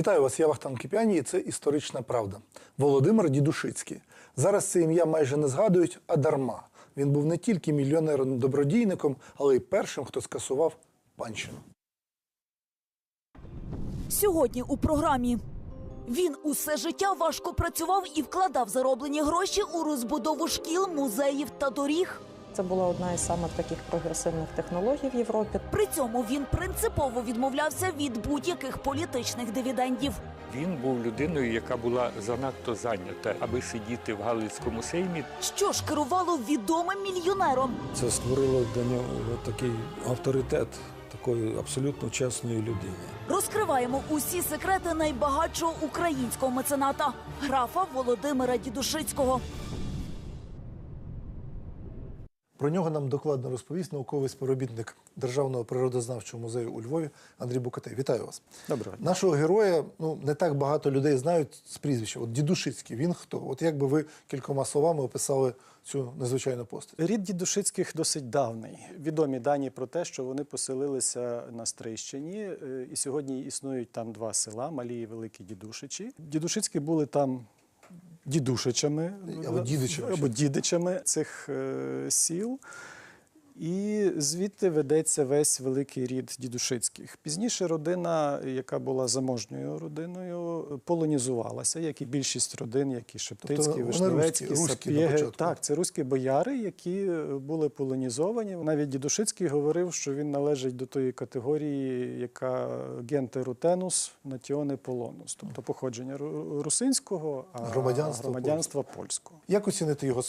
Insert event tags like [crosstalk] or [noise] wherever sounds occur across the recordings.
Вітаю вас, я Вахтан Кипяні, і це історична правда. Володимир Дідушицький. Зараз це ім'я майже не згадують, а дарма. Він був не тільки мільйонером-добродійником, але й першим, хто скасував панщину. Сьогодні у програмі. Він усе життя важко працював і вкладав зароблені гроші у розбудову шкіл, музеїв та доріг. Це була одна із самих таких прогресивних технологій в Європі. При цьому він принципово відмовлявся від будь-яких політичних дивідендів. Він був людиною, яка була занадто зайнята, аби сидіти в Галицькому сеймі. Що ж керувало відомим мільйонером? Це створило для нього такий авторитет такої абсолютно чесної людини. Розкриваємо усі секрети найбагатшого українського мецената графа Володимира Дідушицького. Про нього нам докладно розповість науковий співробітник Державного природознавчого музею у Львові Андрій Букатей. Вітаю вас. Доброго Нашого героя ну не так багато людей знають з прізвища. От Дідушицький, він хто? От як би ви кількома словами описали цю незвичайну постать? Рід дідушицьких досить давний. Відомі дані про те, що вони поселилися на Стрийщині, е, і сьогодні існують там два села малі і великі дідушичі. Дідушицькі були там дідушичами Або дідичами. або дідичами цих е, сіл. І звідти ведеться весь великий рід дідушицьких. Пізніше родина, яка була заможньою родиною, полонізувалася, як і більшість родин, як і Шептицькі, Тобто Вишневецькі, руські- Сапєги. Так, це руські бояри, які були полонізовані. Навіть Дідушицький говорив, що він належить до тої категорії, яка генте рутенус, націоне полонус, тобто походження ру- русинського, а Громадянство громадянства польського. Як оцінити його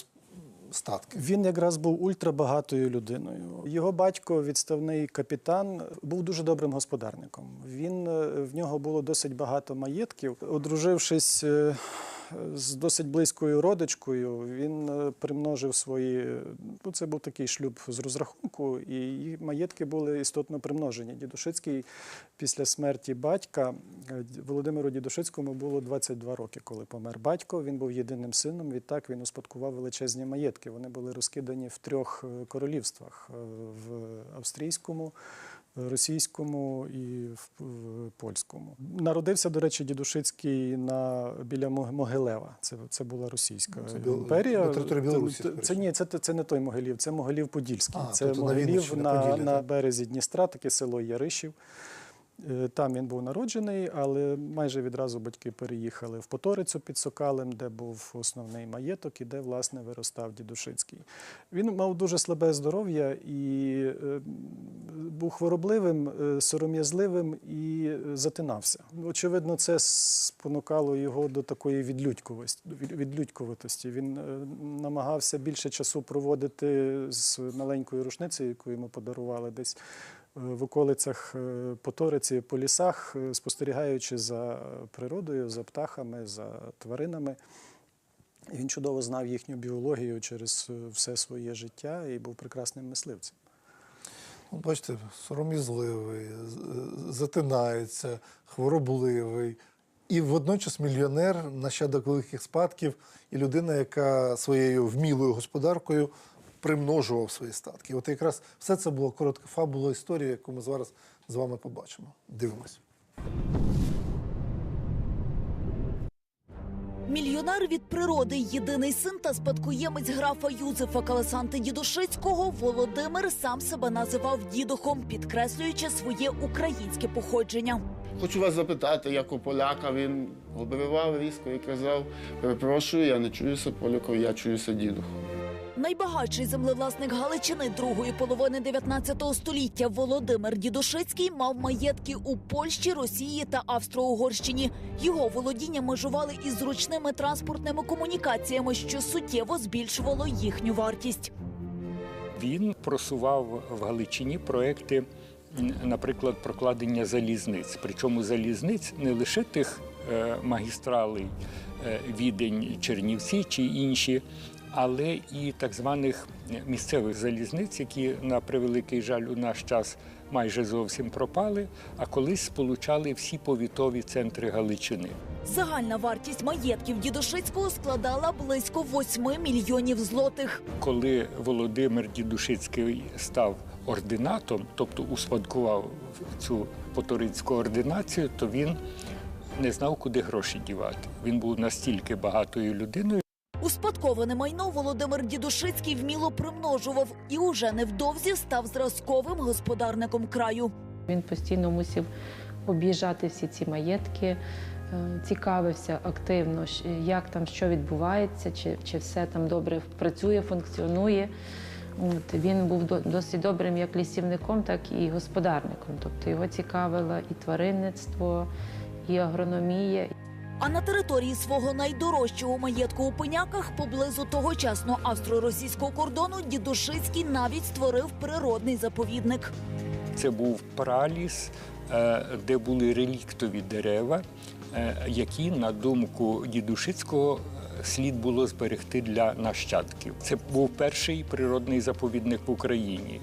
статки? Він якраз був ультрабагатою людиною. Його батько, відставний капітан, був дуже добрим господарником. Він е, в нього було досить багато маєтків. Одружившись е, з досить близькою родичкою, він е, примножив свої. Ну, це був такий шлюб з розрахунку, і її маєтки були істотно примножені. Дідушицький після смерті батька е, Володимиру Дідушицькому було 22 роки, коли помер батько. Він був єдиним сином. Відтак він успадкував величезні маєтки. Вони були розкидані в трьох е, королівствах: в австрійському, російському і в, польському. Народився, до речі, Дідушицький на біля Могилева. Це, це була російська Це імперія. на території Білорусі, Це, це ні, це, це не той Могилів, це Могилів Подільський. А, це тобто на Могилів на, на так. березі Дністра, таке село Яришів. Е, Там він був народжений, але майже відразу батьки переїхали в Поторицю під Сокалем, де був основний маєток і де, власне, виростав Дідушицький. Він мав дуже слабе здоров'я і е, був хворобливим, е, сором'язливим і затинався. Очевидно, це спонукало його до такої відлюдькуватості. Він намагався більше часу проводити з маленькою рушницею, яку йому подарували десь в околицях е, Поториці, по лісах, е, спостерігаючи за природою, за птахами, за тваринами. Він чудово знав їхню біологію через е, все своє життя і був прекрасним мисливцем. Ну, бачите, сором'язливий, затинається, хворобливий. І водночас мільйонер, нащадок великих спадків, і людина, яка своєю вмілою господаркою примножував свої статки. От якраз все це було коротка фабула історії, яку ми зараз з вами побачимо. Дивимось. Мільйонер від природи, єдиний син та спадкоємець графа Юзефа Калесанти Дідушицького, Володимир сам себе називав дідухом, підкреслюючи своє українське походження. Хочу вас запитати, як у поляка він обривав різко і казав: перепрошую, я не чуюся поляком, я чуюся дідухом. Найбагатший землевласник Галичини другої половини 19 століття Володимир Дідушицький мав маєтки у Польщі, Росії та Австро-Угорщині. Його володіння межували із зручними транспортними комунікаціями, що суттєво збільшувало їхню вартість. Він просував в Галичині проекти, наприклад, прокладення залізниць. Причому залізниць не лише тих е, магістралей е, Відень, Чернівці чи інші, але і так званих місцевих залізниць, які на превеликий жаль у наш час майже зовсім пропали, а колись сполучали всі повітові центри Галичини. Загальна вартість маєтків Дідушицького складала близько 8 мільйонів злотих. Коли Володимир Дідушицький став ординатом, тобто успадкував цю поторицьку ординацію, то він не знав, куди гроші дівати. Він був настільки багатою людиною. Успадковане майно Володимир Дідушицький вміло примножував і уже невдовзі став зразковим господарником краю. Він постійно мусив об'їжджати всі ці маєтки, е, цікавився активно, як там що відбувається, чи, чи все там добре працює, функціонує. От, він був до- досить добрим як лісівником, так і господарником. Тобто його цікавило і тваринництво, і агрономія, А на території свого найдорожчого маєтку у пеняках поблизу тогочасно австро-російського кордону Дідушицький навіть створив природний заповідник. Це був праліс, е, де були реліктові дерева, е, які, на думку Дідушицького, е, слід було зберегти для нащадків. Це був перший природний заповідник в Україні.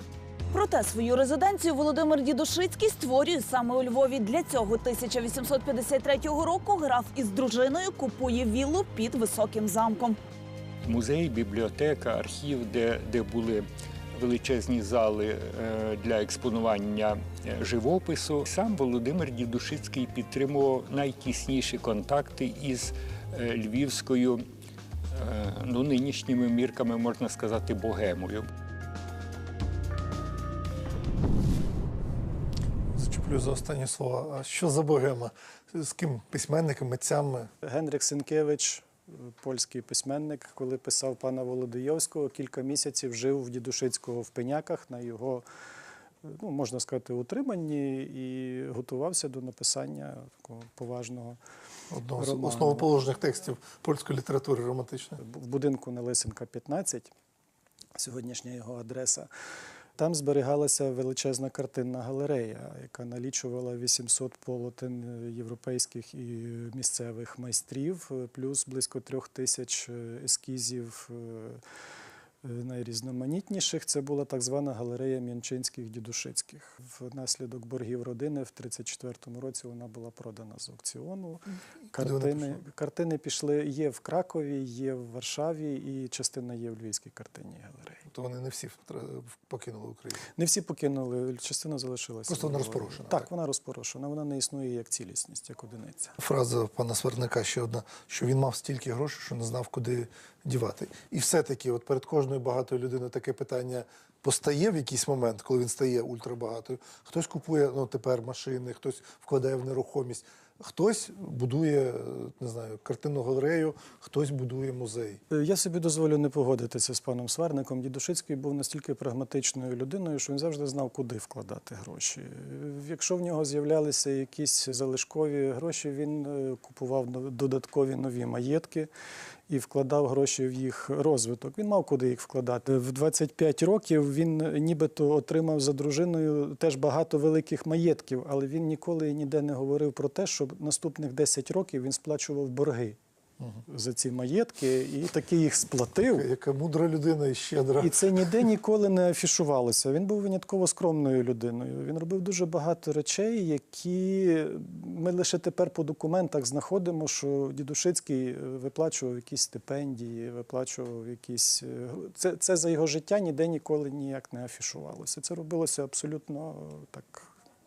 Проте свою резиденцію Володимир Дідушицький створює саме у Львові. Для цього 1853 року граф із дружиною купує віллу під високим замком. Музей, бібліотека, архів, де, де були величезні зали е, для експонування е, живопису. Сам Володимир Дідушицький підтримував найтісніші контакти із е, львівською, ну, нинішніми мірками, можна сказати, богемою. Зачеплю за останні слова. А що за богема? З ким письменниками, митцями? Генрік Сенкевич, польський письменник, коли писав пана Володийовського, кілька місяців жив в Дідушицького в пеняках на його, ну, можна сказати, утриманні і готувався до написання такого поважного Одного з основоположних текстів польської літератури романтичної. в будинку на Лисенка 15, сьогоднішня його адреса. Там зберігалася величезна картинна галерея, яка налічувала 800 полотен європейських і місцевих майстрів, плюс близько трьох тисяч ескізів е, найрізноманітніших. Це була так звана галерея М'янчинських дідушицьких. Внаслідок боргів родини в 1934 році вона була продана з аукціону. Картини, картини пішли є в Кракові, є в Варшаві, і частина є в Львівській картинній галереї. То вони не всі покинули Україну. Не всі покинули, частина залишилася. Просто вона розпорошена, Так, так? вона розпорошена. Вона не існує як цілісність, як одиниця. Фраза пана Сверника ще одна, що він мав стільки грошей, що не знав, куди дівати. І все-таки, от перед кожною багатою людиною таке питання постає в якийсь момент, коли він стає ультрабагатою. Хтось купує ну, тепер машини, хтось вкладає в нерухомість, хтось будує, е, не знаю, картинну галерею, хтось будує музей. Е, Я собі дозволю не погодитися з паном Сварником. Дідушицький був настільки прагматичною людиною, що він завжди знав, куди вкладати гроші. Е, Якщо в нього з'являлися якісь залишкові гроші, він купував додаткові нові маєтки і вкладав гроші в їх розвиток. Він мав куди їх вкладати. В 25 років він нібито отримав за дружиною теж багато великих маєтків, але він ніколи ніде не говорив про те, що наступних 10 років він сплачував борги за ці маєтки і таки їх сплатив. Яка мудра людина і щедра. І це ніде [laughs] ніколи не афішувалося. Він був винятково скромною людиною. Він робив дуже багато речей, які ми лише тепер по документах знаходимо, що Дідушицький е, виплачував якісь стипендії, виплачував якісь. е, Це, це за його життя ніде ніколи ніяк не афішувалося. Це робилося абсолютно е, так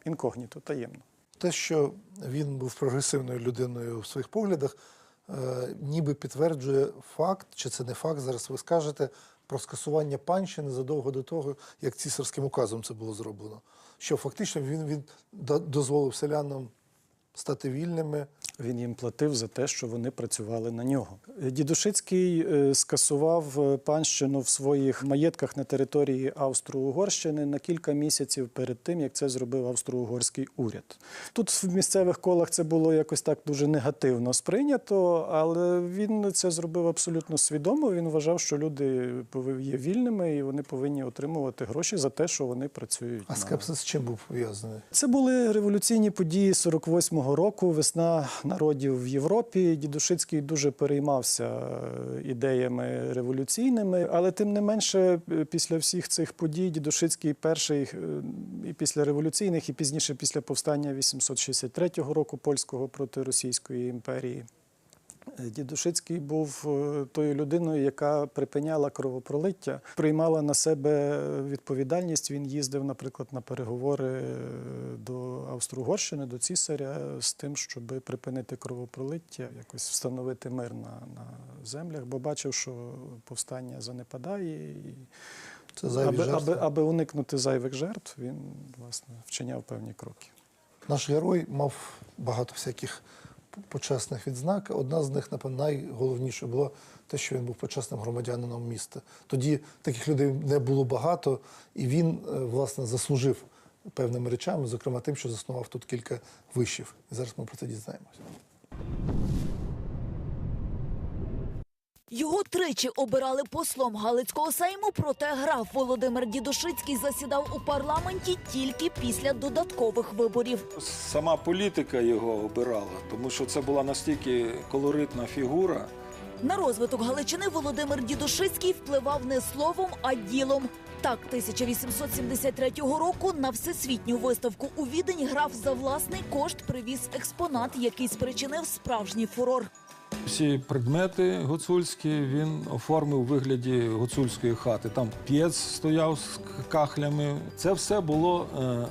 інкогніто, таємно. Те, що він був прогресивною людиною в своїх поглядах, ніби підтверджує факт, чи це не факт, зараз ви скажете, про скасування панщини задовго до того, як цісарським указом це було зроблено. Що фактично він, він дозволив селянам стати вільними. Він їм платив за те, що вони працювали на нього. Дідушицький е, скасував е, панщину в своїх маєтках на території Австро-Угорщини на кілька місяців перед тим, як це зробив австро-угорський уряд. Тут в місцевих колах це було якось так дуже негативно сприйнято, але він це зробив абсолютно свідомо. Він вважав, що люди є вільними і вони повинні отримувати гроші за те, що вони працюють. А скепсис з чим був пов'язаний? це були революційні події 48-го року, весна народів в Європі. Дідушицький дуже переймався е, ідеями революційними, але тим не менше, е, після всіх цих подій Дідушицький перший е, і після революційних, і пізніше після повстання 863 року польського проти Російської імперії. Е, Дідушицький був е, тою людиною, яка припиняла кровопролиття, приймала на себе відповідальність. Він їздив, наприклад, на переговори е, до Австро-Угорщини, до цісаря з тим, щоб припинити кровопролиття, якось встановити мир на, на землях, бо бачив, що повстання занепадає. І Це зайві аби, жертви. аби, аби уникнути зайвих жертв, він власне вчиняв певні кроки. Наш герой мав багато всяких почесних відзнак. Одна з них, напевно, найголовніше було те, що він був почесним громадянином міста. Тоді таких людей не було багато, і він, е, власне, заслужив певними речами, зокрема тим, що заснував тут кілька вишів. І зараз ми про це дізнаємося. Його тричі обирали послом Галицького сейму, проте граф Володимир Дідушицький засідав у парламенті тільки після додаткових виборів. Сама політика його обирала, тому що це була настільки колоритна фігура. На розвиток Галичини Володимир Дідушицький впливав не словом, а ділом. Так, 1873 року на всесвітню виставку у Відень граф за власний кошт привіз експонат, який спричинив справжній фурор. Всі предмети гуцульські він оформив у вигляді гуцульської хати. Там п'єц стояв з кахлями. Це все було е,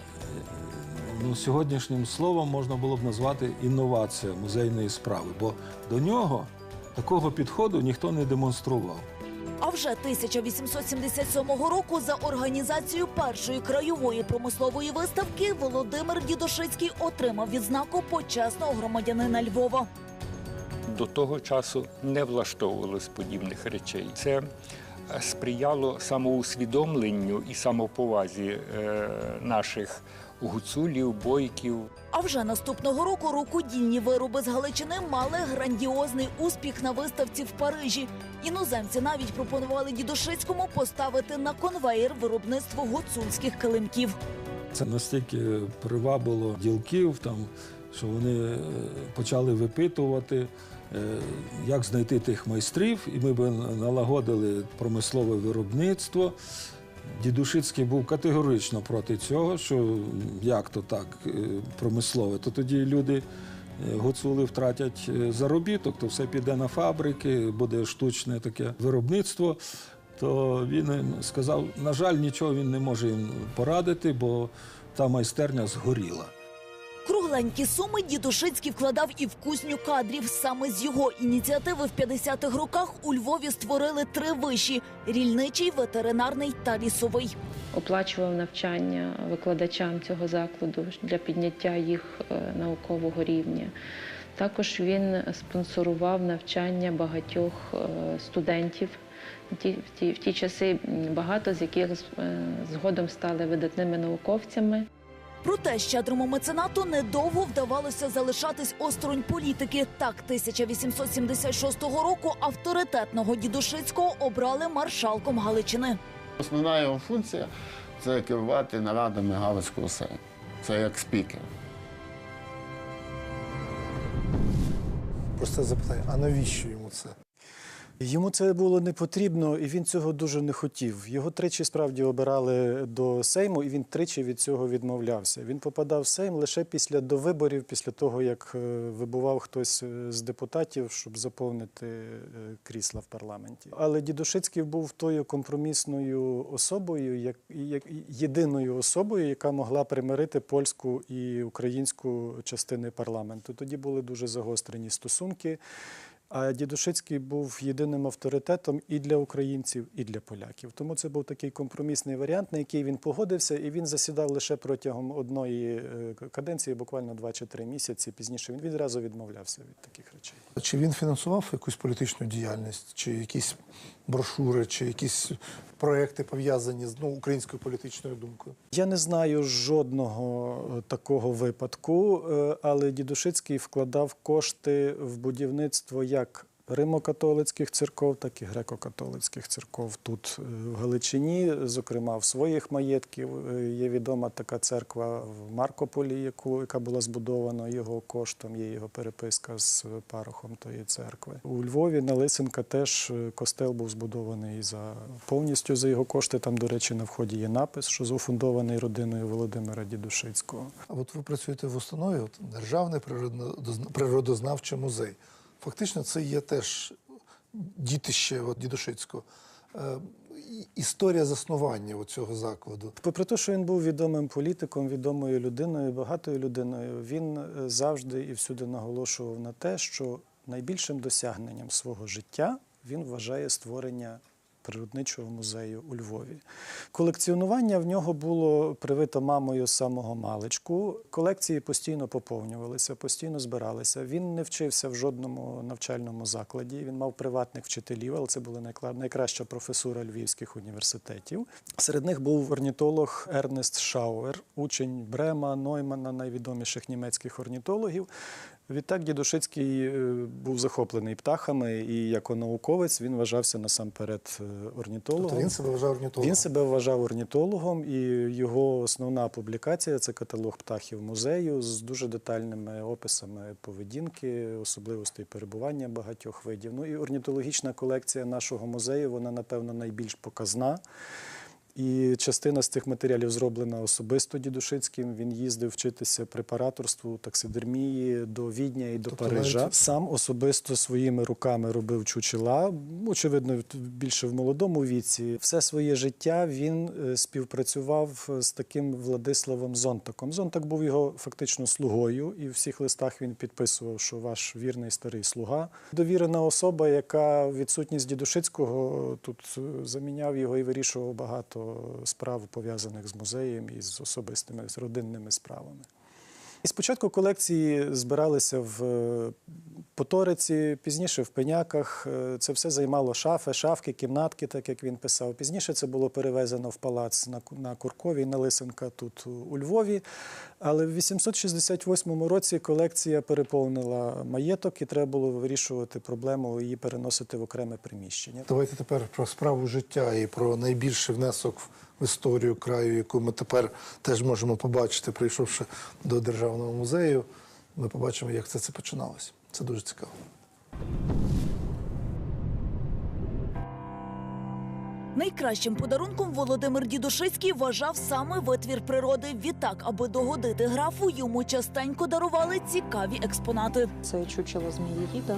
ну, сьогоднішнім словом можна було б назвати інновація музейної справи, бо до нього такого підходу ніхто не демонстрував. А вже 1877 року за організацію першої краєвої промислової виставки Володимир Дідошицький отримав відзнаку почесного громадянина Львова. До того часу не влаштовувалось подібних речей. Це е, сприяло самоусвідомленню і самоповазі е, наших гуцулів, бойків. А вже наступного року рукодільні вироби з Галичини мали грандіозний успіх на виставці в Парижі. Іноземці навіть пропонували Дідошицькому поставити на конвеєр виробництво гуцульських килимків. Це настільки привабило ділків, там, що вони е, почали випитувати, як знайти тих майстрів, і ми би налагодили промислове виробництво. Дідушицький був категорично проти цього, що як то так е, промислове, то тоді люди е, гуцули втратять е, заробіток, то все піде на фабрики, буде штучне таке виробництво. То він їм сказав, на жаль, нічого він не може їм порадити, бо та майстерня згоріла. Кругленькі суми Дідушицький вкладав і в кузню кадрів. Саме з його ініціативи в 50-х роках у Львові створили три виші: рільничий, ветеринарний та лісовий. Оплачував навчання викладачам цього закладу для підняття їх е, наукового рівня. Також він спонсорував навчання багатьох е, студентів. В ті, в ті, часи багато з яких е, згодом стали видатними науковцями. Проте щедрому меценату недовго вдавалося залишатись осторонь політики. Так, 1876 року авторитетного Дідушицького обрали маршалком Галичини. Основна його функція це керувати нарадами Галицького сейму. Це як спікер. Просте запитання: а навіщо йому це? Йому це було не потрібно, і він цього дуже не хотів. Його тричі справді обирали до Сейму, і він тричі від цього відмовлявся. Він попадав в Сейм лише після довиборів, після того, як е, вибував хтось е, з депутатів, щоб заповнити е, крісла в парламенті. Але Дідушицький був тою компромісною особою, як, як єдиною особою, яка могла примирити польську і українську частини парламенту. Тоді були дуже загострені стосунки. А Дідушицький був єдиним авторитетом і для українців, і для поляків. Тому це був такий компромісний варіант, на який він погодився, і він засідав лише протягом одної е, каденції, буквально два чи три місяці. Пізніше він відразу відмовлявся від таких речей. Чи він фінансував якусь політичну діяльність, чи якісь брошури, чи якісь проекти пов'язані з ну, українською політичною думкою? Я не знаю жодного е, такого випадку, е, але Дідушицький вкладав кошти в будівництво як Римо-католицьких церков, так і греко-католицьких церков тут е, в Галичині, зокрема в своїх маєтків. Е, Є відома така церква в Маркополі, яку, яка була збудована його коштом. Є його переписка з парохом тої церкви. У Львові на Лисенка теж е, костел був збудований за повністю за його кошти. Там, до речі, на вході є напис, що зафундований родиною Володимира Дідушицького. А от ви працюєте в установі, от, Державний природознавчий музей. Фактично це є теж дітище от, Дідушицького. Е, Історія заснування цього закладу. Попри те, що він був відомим політиком, відомою людиною, багатою людиною, він е, завжди і всюди наголошував на те, що найбільшим досягненням свого життя він вважає створення природничого музею у Львові. Колекціонування в нього було привито мамою самого маличку. Колекції постійно поповнювалися, постійно збиралися. Він не вчився в жодному навчальному закладі. Він мав приватних вчителів, але це була найкраща професура львівських університетів. Серед них був орнітолог Ернест Шауер, учень Брема, Ноймана, найвідоміших німецьких орнітологів. Відтак Дідушицький е, був захоплений птахами, і як науковець він вважався насамперед е, орнітологом. Тобто він себе вважав орнітологом. Він себе вважав орнітологом, і його основна публікація це каталог птахів музею з дуже детальними описами поведінки, особливостей перебування багатьох видів. Ну і орнітологічна колекція нашого музею, вона, напевно, найбільш показна. І частина з цих матеріалів зроблена особисто Дідушицьким. Він їздив вчитися препараторству, таксидермії до Відня і до Тобто Парижа. навіть- Сам особисто своїми руками робив чучела. Очевидно, більше в молодому віці. Все своє життя він е, співпрацював з таким Владиславом Зонтаком. Зонтак був його фактично слугою, і в всіх листах він підписував, що ваш вірний старий слуга. Довірена особа, яка відсутність Дідушицького тут е, заміняв його і вирішував багато справ пов'язаних з музеєм і з особистими з родинними справами. І спочатку колекції збиралися в е, Поториці, пізніше в пеняках. Е, Це все займало шафи, шафки, кімнатки, так як він писав. Пізніше це було перевезено в палац на, Ку- на Курковій, на Лисенка тут у- Львові. Але в 868 році колекція переповнила маєток і треба було вирішувати проблему її переносити в окреме приміщення. Давайте тепер про справу життя і про найбільший внесок історію краю, яку ми тепер теж можемо побачити, прийшовши до Державного музею. Ми побачимо, як це, це починалося. Це дуже цікаво. Найкращим подарунком Володимир Дідушицький вважав саме витвір природи. Відтак, аби догодити графу, йому частенько дарували цікаві експонати. Це чучело Змієвіда.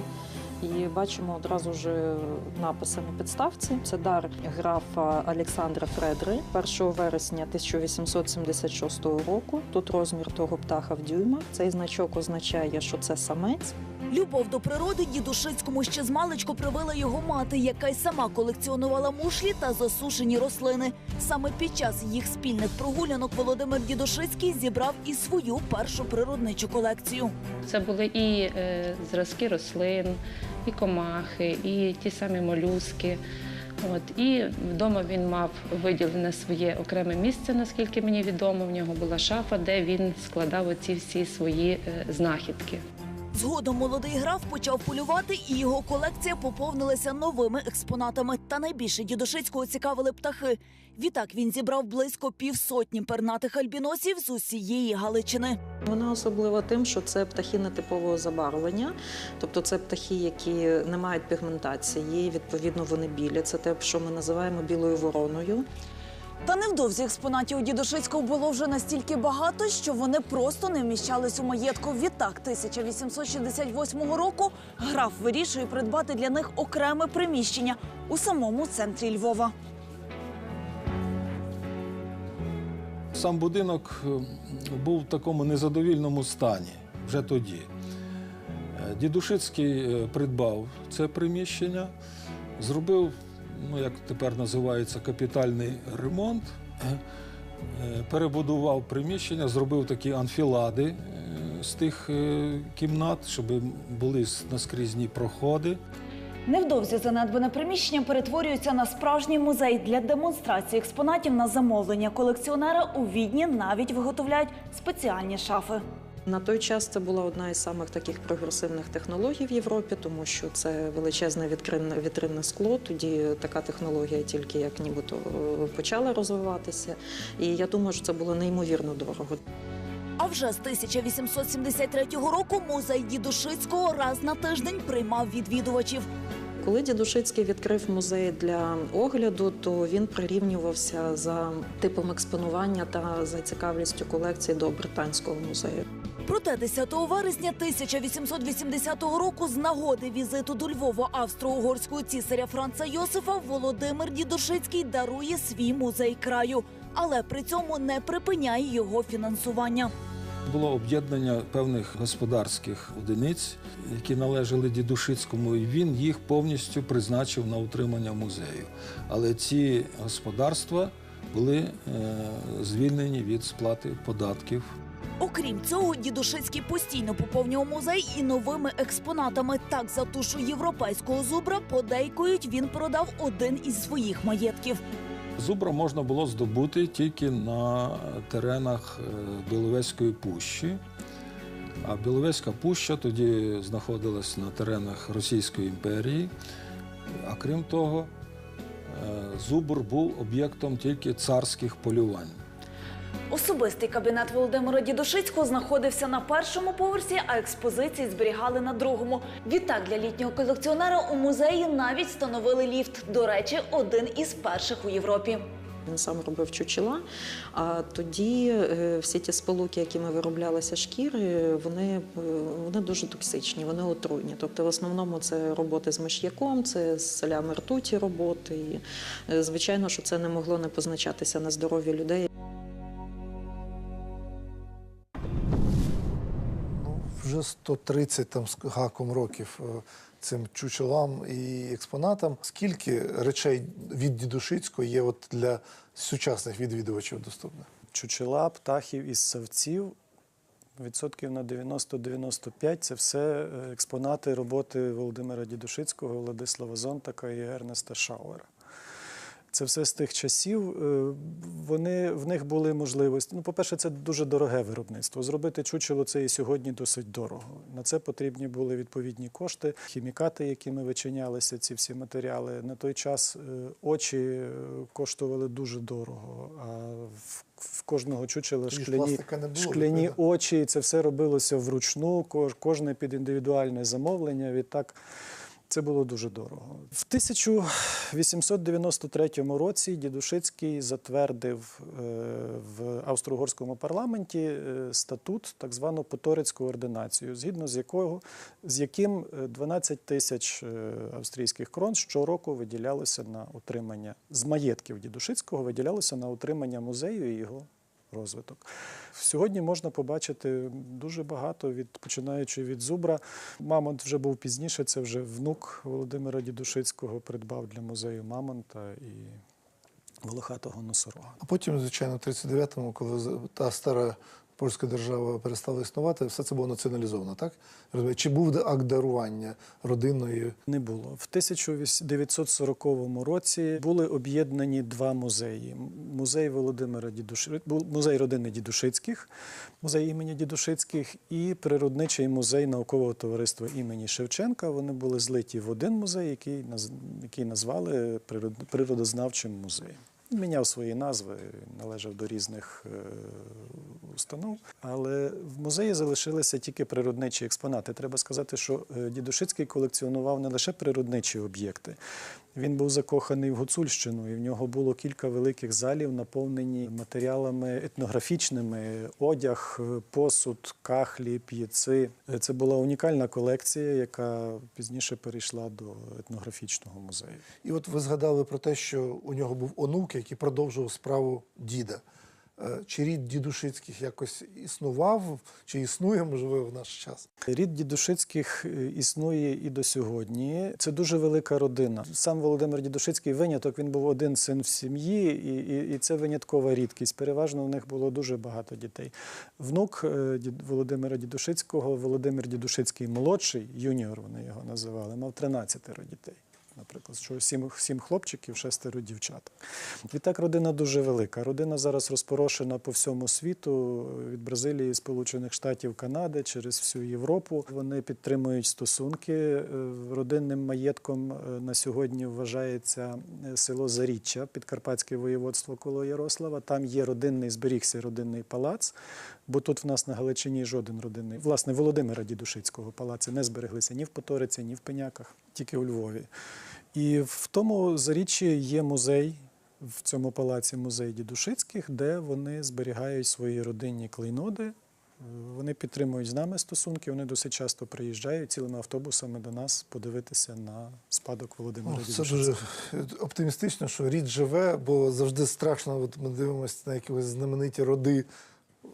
І бачимо одразу ж написи на підставці. Це дар графа Олександра Фредри 1 вересня 1876 року. Тут розмір того птаха в дюймах. Цей значок означає, що це самець. Любов до природи дідушицькому ще з маличку привила його мати, яка й сама колекціонувала мушлі та засушені рослини. Саме під час їх спільних прогулянок Володимир Дідушицький зібрав і свою першу природничу колекцію. Це були і е, зразки рослин, і комахи, і ті самі молюски. От і вдома він мав виділене своє окреме місце, наскільки мені відомо. В нього була шафа, де він складав оці всі свої е, знахідки. Згодом молодий граф почав полювати, і його колекція поповнилася новими експонатами. Та найбільше дідушицького цікавили птахи. Відтак він зібрав близько півсотні пернатих альбіносів з усієї Галичини. Вона особлива тим, що це птахи нетипового забарвлення, тобто це птахи, які не мають пігментації. Відповідно, вони білі. Це те, що ми називаємо білою вороною. Та невдовзі експонатів у дідушицького було вже настільки багато, що вони просто не вміщались у маєтку. Відтак, 1868 року граф вирішує придбати для них окреме приміщення у самому центрі Львова. Сам будинок е, був в такому незадовільному стані вже тоді. Е, Дідушицький е, придбав це приміщення, зробив, ну як тепер називається, капітальний ремонт, перебудував приміщення, зробив такі анфілади з тих кімнат, щоб були наскрізні проходи. Невдовзі занедбане приміщення перетворюється на справжній музей для демонстрації експонатів на замовлення. Колекціонера у відні навіть виготовляють спеціальні шафи. На той час це була одна із самих таких прогресивних технологій в Європі, тому що це величезне вітринне, скло. Тоді така технологія тільки як нібито е, почала розвиватися. І я думаю, що це було неймовірно дорого. А вже з 1873 року музей Дідушицького раз на тиждень приймав відвідувачів. Коли Дідушицький відкрив музей для огляду, то він прирівнювався за типом експонування та за цікавістю колекції до британського музею. Проте 10 вересня 1880 року з нагоди візиту до Львова австро-угорського цісаря Франца Йосифа Володимир Дідушицький дарує свій музей краю, але при цьому не припиняє його фінансування. Було об'єднання певних господарських одиниць, які належали Дідушицькому, і він їх повністю призначив на утримання музею. Але ці господарства були е, звільнені від сплати податків. Окрім цього, Дідушицький постійно поповнював музей і новими експонатами. Так за тушу європейського зубра подейкують він продав один із своїх маєтків. Зубра можна було здобути тільки на теренах Біловецької Біловезької пущі. А Біловезька пуща тоді знаходилась на теренах Російської імперії. А крім того, е, зубр був об'єктом тільки царських полювань. Особистий кабінет Володимира Дідушицького знаходився на першому поверсі, а експозиції зберігали на другому. Відтак для літнього колекціонера у музеї навіть встановили ліфт. До речі, один із перших у Європі. Він сам робив чучела, а тоді е, всі ті сполуки, якими вироблялися шкіри, вони, е, вони дуже токсичні, вони отруйні. Тобто, в основному це роботи з миш'яком, це з солями ртуті роботи. І, е, звичайно, що це не могло не позначатися на здоров'ї людей. Вже 130 там з гаком років е, цим чучелам і експонатам. Скільки речей від Дідушицького є от для сучасних відвідувачів доступних? Чучела, птахів із савців. Відсотків на 90-95 це все е, експонати роботи Володимира Дідушицького, Владислава Зонтака і Ернеста Шауера. Це все з тих часів. е, Вони, в них були можливості. Ну, по-перше, це дуже дороге виробництво. Зробити чучело це і сьогодні досить дорого. На це потрібні були відповідні кошти, хімікати, якими вичинялися ці всі матеріали. На той час е, очі е, коштували дуже дорого. А в, в кожного чучела шкляні, не було, шкляні очі. Це все робилося вручну, кож- кожне під індивідуальне замовлення. Відтак це було дуже дорого. В 1893 році Дідушицький затвердив е, в австро-угорському парламенті е, статут, так звану Поторицьку ординацію, згідно з якого з яким е, 12 тисяч е, австрійських крон щороку виділялося на утримання з маєтків Дідушицького, виділялося на утримання музею і його розвиток. Сьогодні можна побачити дуже багато, від, починаючи від зубра. Мамонт вже був пізніше, це вже внук Володимира Дідушицького придбав для музею Мамонта і волохатого носорога. А потім, звичайно, в 39-му, коли та стара польська держава перестала існувати, все це було націоналізовано, так? Чи був акт дарування родинної? Не було. В 1940 році були об'єднані два музеї: музей Володимира Дідуши... музей родини Дідушицьких, музей імені Дідушицьких і природничий музей наукового товариства імені Шевченка. Вони були злиті в один музей, який, який назвали природ... природознавчим музеєм. Міняв свої назви, належав до різних е, установ. Але в музеї залишилися тільки природничі експонати. Треба сказати, що е, Дідушицький колекціонував не лише природничі об'єкти. Він був закоханий в Гуцульщину, і в нього було кілька великих залів, наповнені матеріалами етнографічними: одяг, посуд, кахлі, п'єци. Це була унікальна колекція, яка пізніше перейшла до етнографічного музею. І от ви згадали про те, що у нього був онук, який продовжував справу діда. Е, Чи рід дідушицьких якось існував, чи існує, можливо, в наш час? Рід Дідушицьких е, існує і до сьогодні. Це дуже велика родина. Сам Володимир Дідушицький виняток. Він був один син в сім'ї, і, і, і це виняткова рідкість. Переважно в них було дуже багато дітей. Внук е, Володимира Дідушицького, Володимир Дідушицький молодший, юніор вони його називали, мав 13 дітей. Наприклад, що сім, сім хлопчиків, шестеро дівчаток. Відтак родина дуже велика. Родина зараз розпорошена по всьому світу від Бразилії, Сполучених Штатів, Канади через всю Європу. Вони підтримують стосунки. Е, Родинним маєтком е, на сьогодні вважається е, село Заріччя, Підкарпатське воєводство коло Ярослава. Там є родинний, зберігся родинний палац, бо тут в нас на Галичині жоден родинний. Власне, Володимира Дідушицького палаци не збереглися ні в Поториці, ні в Пеняках, тільки у Львові. І в тому заріччі є музей. В цьому палаці музей Дідушицьких, де вони зберігають свої родинні клейноди, Вони підтримують з нами стосунки, вони досить часто приїжджають цілими автобусами до нас подивитися на спадок Володимира Ну, Це дуже оптимістично, що рід живе, бо завжди страшно. От ми дивимося на якісь знамениті роди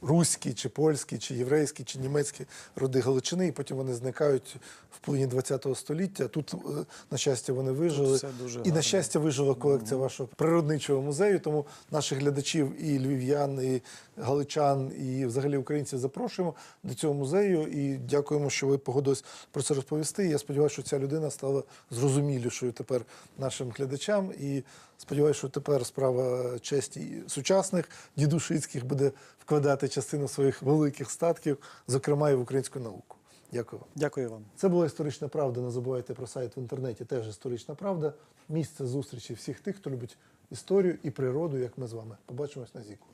руські, чи польські, чи єврейські, чи німецькі роди Галичини, і потім вони зникають в половині ХХ століття. Тут, е, на щастя, вони вижили. і гарно. на щастя, вижила колекція вашого природничого музею. Тому наших глядачів і львів'ян, і галичан, і взагалі українців запрошуємо до цього музею. І дякуємо, що ви погодились про це розповісти. Я сподіваюся, що ця людина стала зрозумілішою тепер нашим глядачам. І сподіваюся, що тепер справа честі сучасних дідушицьких буде вкладати частину своїх великих статків, зокрема і в українську науку. Дякую вам. Дякую вам. Це була історична правда. Не забувайте про сайт в інтернеті. Теж історична правда. Місце зустрічі всіх тих, хто любить історію і природу, як ми з вами. Побачимось на зіку.